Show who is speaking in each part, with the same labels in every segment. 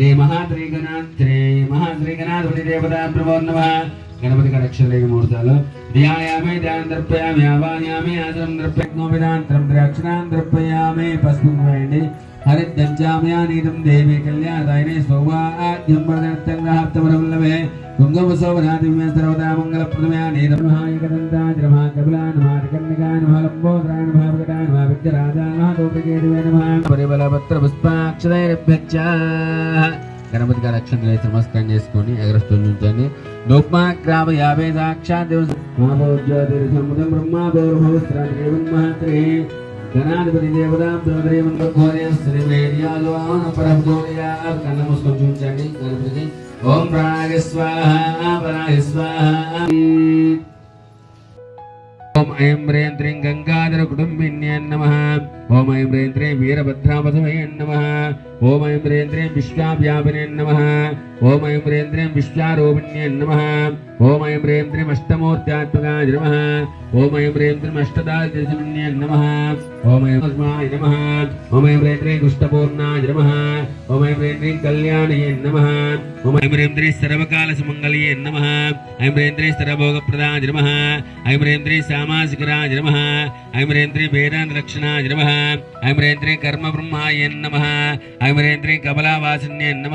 Speaker 1: శ్రీ మహాద్రీ శ్రీ మహాద్రీ దేవతా ప్రభో గణపతి కరక్షలేఖ మూర్తాలు ధ్యాయామి ధ్యానం దర్పయామి ఆవాయామి ఆసనం దర్పయజ్ఞో ద్రాక్షణాం దర్పయామి పసుపు వేయండి హరిద్దంచామయానీతం దేవి కళ్యాణాయనే సర్వదా నీతం మహాయకదంతా కపిలా కన్నికా ప్రకటా నమః విద్యరాజా నమస్కారం చేసుకొని అగ్రస్తులు నుంచండి నోప్మా గ్రామ యాభై సాక్షాత్ గణాధిపతి దేవతా దేవదేవం మూసుకొని చూపించండి గణపతికి ఓం ప్రాగ స్వాహ పరాగ స్వాహ. ఓం ఐం హ్రీం త్రీం గంగాధర కుటుంబిన్యే నమ. ఓం ఐం హ్రీం త్రీం వీరభద్రావసవయ నమ. ఓం ఐంద్రేంద్రియం హ్రీం విశ్వావ్యాపినే నమ ఓం ఐంద్రేంద్రియం విశ్వారోపిణ్యే నమ ఓం ఐంద్రేంద్రియం హ్రీం అష్టమూర్త్యాత్మకాయ నమ ఓం ఐంద్రేంద్రియం హ్రీం నమ ఓం ఐం నమ ఓం ఐంద్రేంద్రియ కృష్ణపూర్ణాయ నమ ఓం ఐంద్రేంద్రియం కళ్యాణయే నమ ఓం ఐంద్రేంద్రియ సర్వకాల సుమంగళయే నమ ఐంద్రేంద్రియ హ్రీం సర్వభోగప్రదాయ నమ ఐంద్రేంద్రియ హ్రీం నమ ఐంద్రేంద్రియ వేదాంత రక్షణాయ నమ ఐంద్రేంద్రియ కర్మ బ్రహ్మాయ నమ ఐమరేంద్రి హ్రీం కమలావాసిన్యే నమ.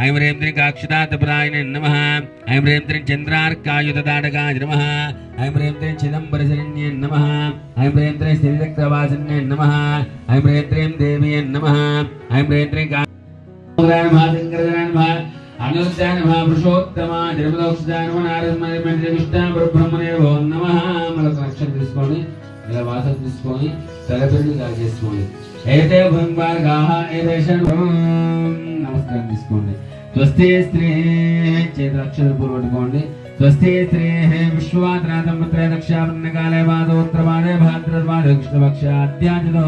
Speaker 1: ఐమరేంద్రి హ్రీం నమ. ఐమరేంద్రి హ్రీం త్రీం నమ. ఐమరేంద్రి హ్రీం చిదంబరశరణ్యే నమ. ఐమరేంద్రి హ్రీం శ్రీరక్తవాసిన్యే నమ. ఐం హ్రీం నమ. ఐమరేంద్రి హ్రీం పురుషోత్తమ తిరుమలోక్షాన బ్రహ్మణే ఓం నమ మనకు రక్షణ తీసుకొని ఇలా వాసన తీసుకొని తలపెట్టి కాజేసుకోండి ఏతే భంగార్గాహ ఏదేశం నమస్కారం తీసుకోండి. స్వస్తి స్త్రీ చేత అక్షర పూర్వట్టుకోండి స్వస్తి స్త్రీ విశ్వాత్రాతం పుత్రే దక్షాపన్నకాలే వాదోత్తరవాదే భాద్రవాదే కృష్ణపక్ష అత్యాజితో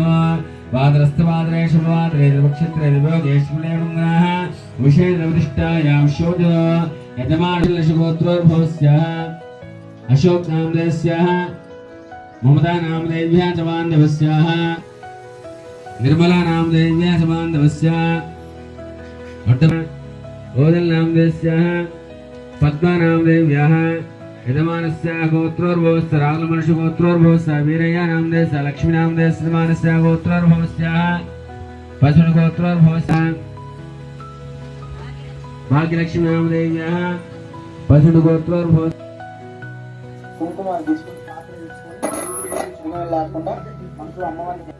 Speaker 1: వాదరస్తవాదరే శుభవాదరే నక్షత్రే దివ్యోగేశ్వరే మంగళః విషేదవిదిష్టాయాం శోజ. అశోక్ నామదేస్యాः మమతా నామదేవ్యా నిర్మలా నామదేవ్యా చ బాంధవస్య ఓదల్ నామదేస్యాः పద్మా యజమానస్య గోత్రోర్భవస్య రాగులమనుషు గోత్రోర్భవస్య వీరయ్య నామదేశ లక్ష్మీ నామదేశ యజమానస్య గోత్రోర్భవస్య గోత్రోర్భవస్య
Speaker 2: కుంకుమ తీసుకుని పాత్ర తీసుకొని చిన్న మనసులో అమ్మవారికి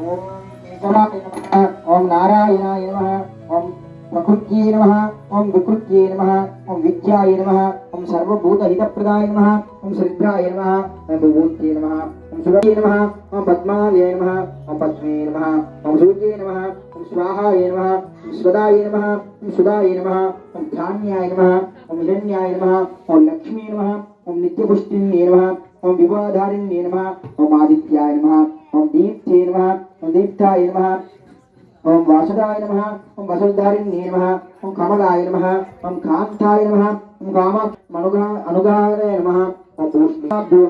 Speaker 2: ఓం కేశవాయ నమః ఓం నారాయణాయ నమః ఓం ప్రకృత్యై నమః ఓం వికృత్యై నమః ఓం విద్యాయ నమః ఓం సర్వభూత హితప్రదాయ నమః ఓం శ్రద్ధాయ నమః ఓం విభూత్యై నమః ఓం సురయే నమః ఓం పద్మావే నమః ఓం పద్మే నమః ఓం సూర్యే నమః ఓం స్వాహాయ నమః ఓం స్వదాయ నమః ఓం సుదాయ నమః ఓం ధాన్యాయ నమః ఓం హిరణ్యాయ నమః ఓం లక్ష్మీ నమః ఓం నిత్యపుష్టిన్యే నమః ఓం విభాధారిణ్యే నమః ఓం ఆదిత్యాయ నమః ఓం దీప్తే నమః ఓం దీప్తాయ నమః. ఓం వాసుదాయ నమ. ఓం వసుధారిణ్యే నమ. ఓం కమలాయ నమ. ఓం కాంతాయ నమ. ఓం కామ అనుగా అనుగాయ నమ. ఓం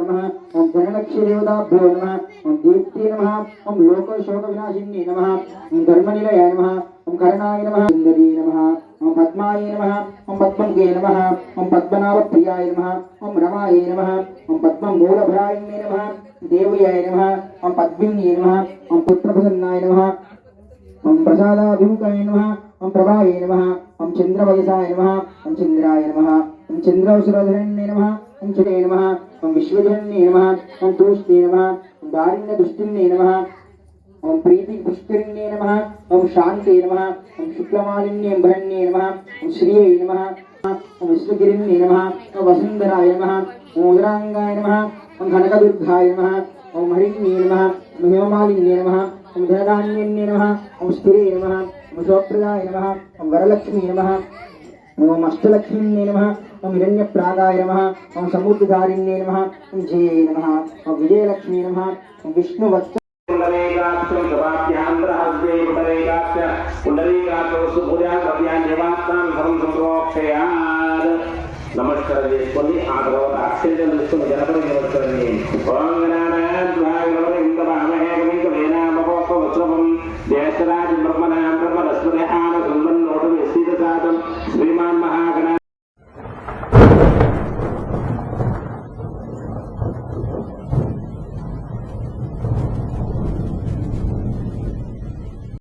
Speaker 2: నమ. నమః ఓం జనలక్ష్మీదేవతాభ్యో నమ. ఓం దీప్తి నమ. ఓం లోక శోక వినాశిన్యే నమ. ఓం ధర్మనిలయాయ నమ. ఓం కరణాయ నమః సుందరీ నమః ఓం పద్మాయ నమః ఓం పద్మంకే నమః ఓం పద్మనాభ ప్రియాయ నమః ఓం రమాయ నమః ఓం పద్మ పద్మమూలభరాయణ్యే నమః దేవయాయ నమః ఓం పద్మిన్యే నమః ఓం పుత్రప్రసన్నాయ నమః ఓం ప్రసాదాభిముఖాయ నమః ఓం ప్రభాయ నమః ఓం చంద్రవయసాయ నమః ఓం చంద్రాయ నమః ఓం చంద్రవసురధరణ్యే నమః ఓం చరే నమః ఓం విశ్వధరణ్యే నమః ఓం తూష్ణే నమః ఓం దారిణ్య దుష్టిన్యే నమః ఓం ప్రీతి పుష్కరిణ్యే నమ ఓం శాంతే నమ ఓం శుక్లమాలిన్యే భరణ్యే నమ ఓం శ్రీయే నమ ఓం విశ్వగిరిణ్యే నమ ఓం వసుంధరాయ నమ ఓం ఉదరాంగాయ నమ ఓం కనకదుర్గాయ నమ ఓం హరిణ్యే నమ ఓం హేమమాలిన్యే నమ ఓం ధనధాన్యన్యే నమ ఓం స్థిరే నమ ఓం శోప్రదాయ నమ ఓం వరలక్ష్మీ నమ ఓం అష్టలక్ష్మీన్యే నమ ఓం హిరణ్యప్రాగాయ నమ ఓం సముద్రధారిణ్యే నమ ఓం జయ నమ ఓం విజయలక్ష్మీ నమ ఓం విష్ణువత్స
Speaker 3: पुंडरीकाक्षाभ्यैपरेकाक्ष पुंडरीकाक्षोस्तु भुजाभ्यान्यवात्तां धर्म संप्रोक्षयात् नमस्कारये स्वनि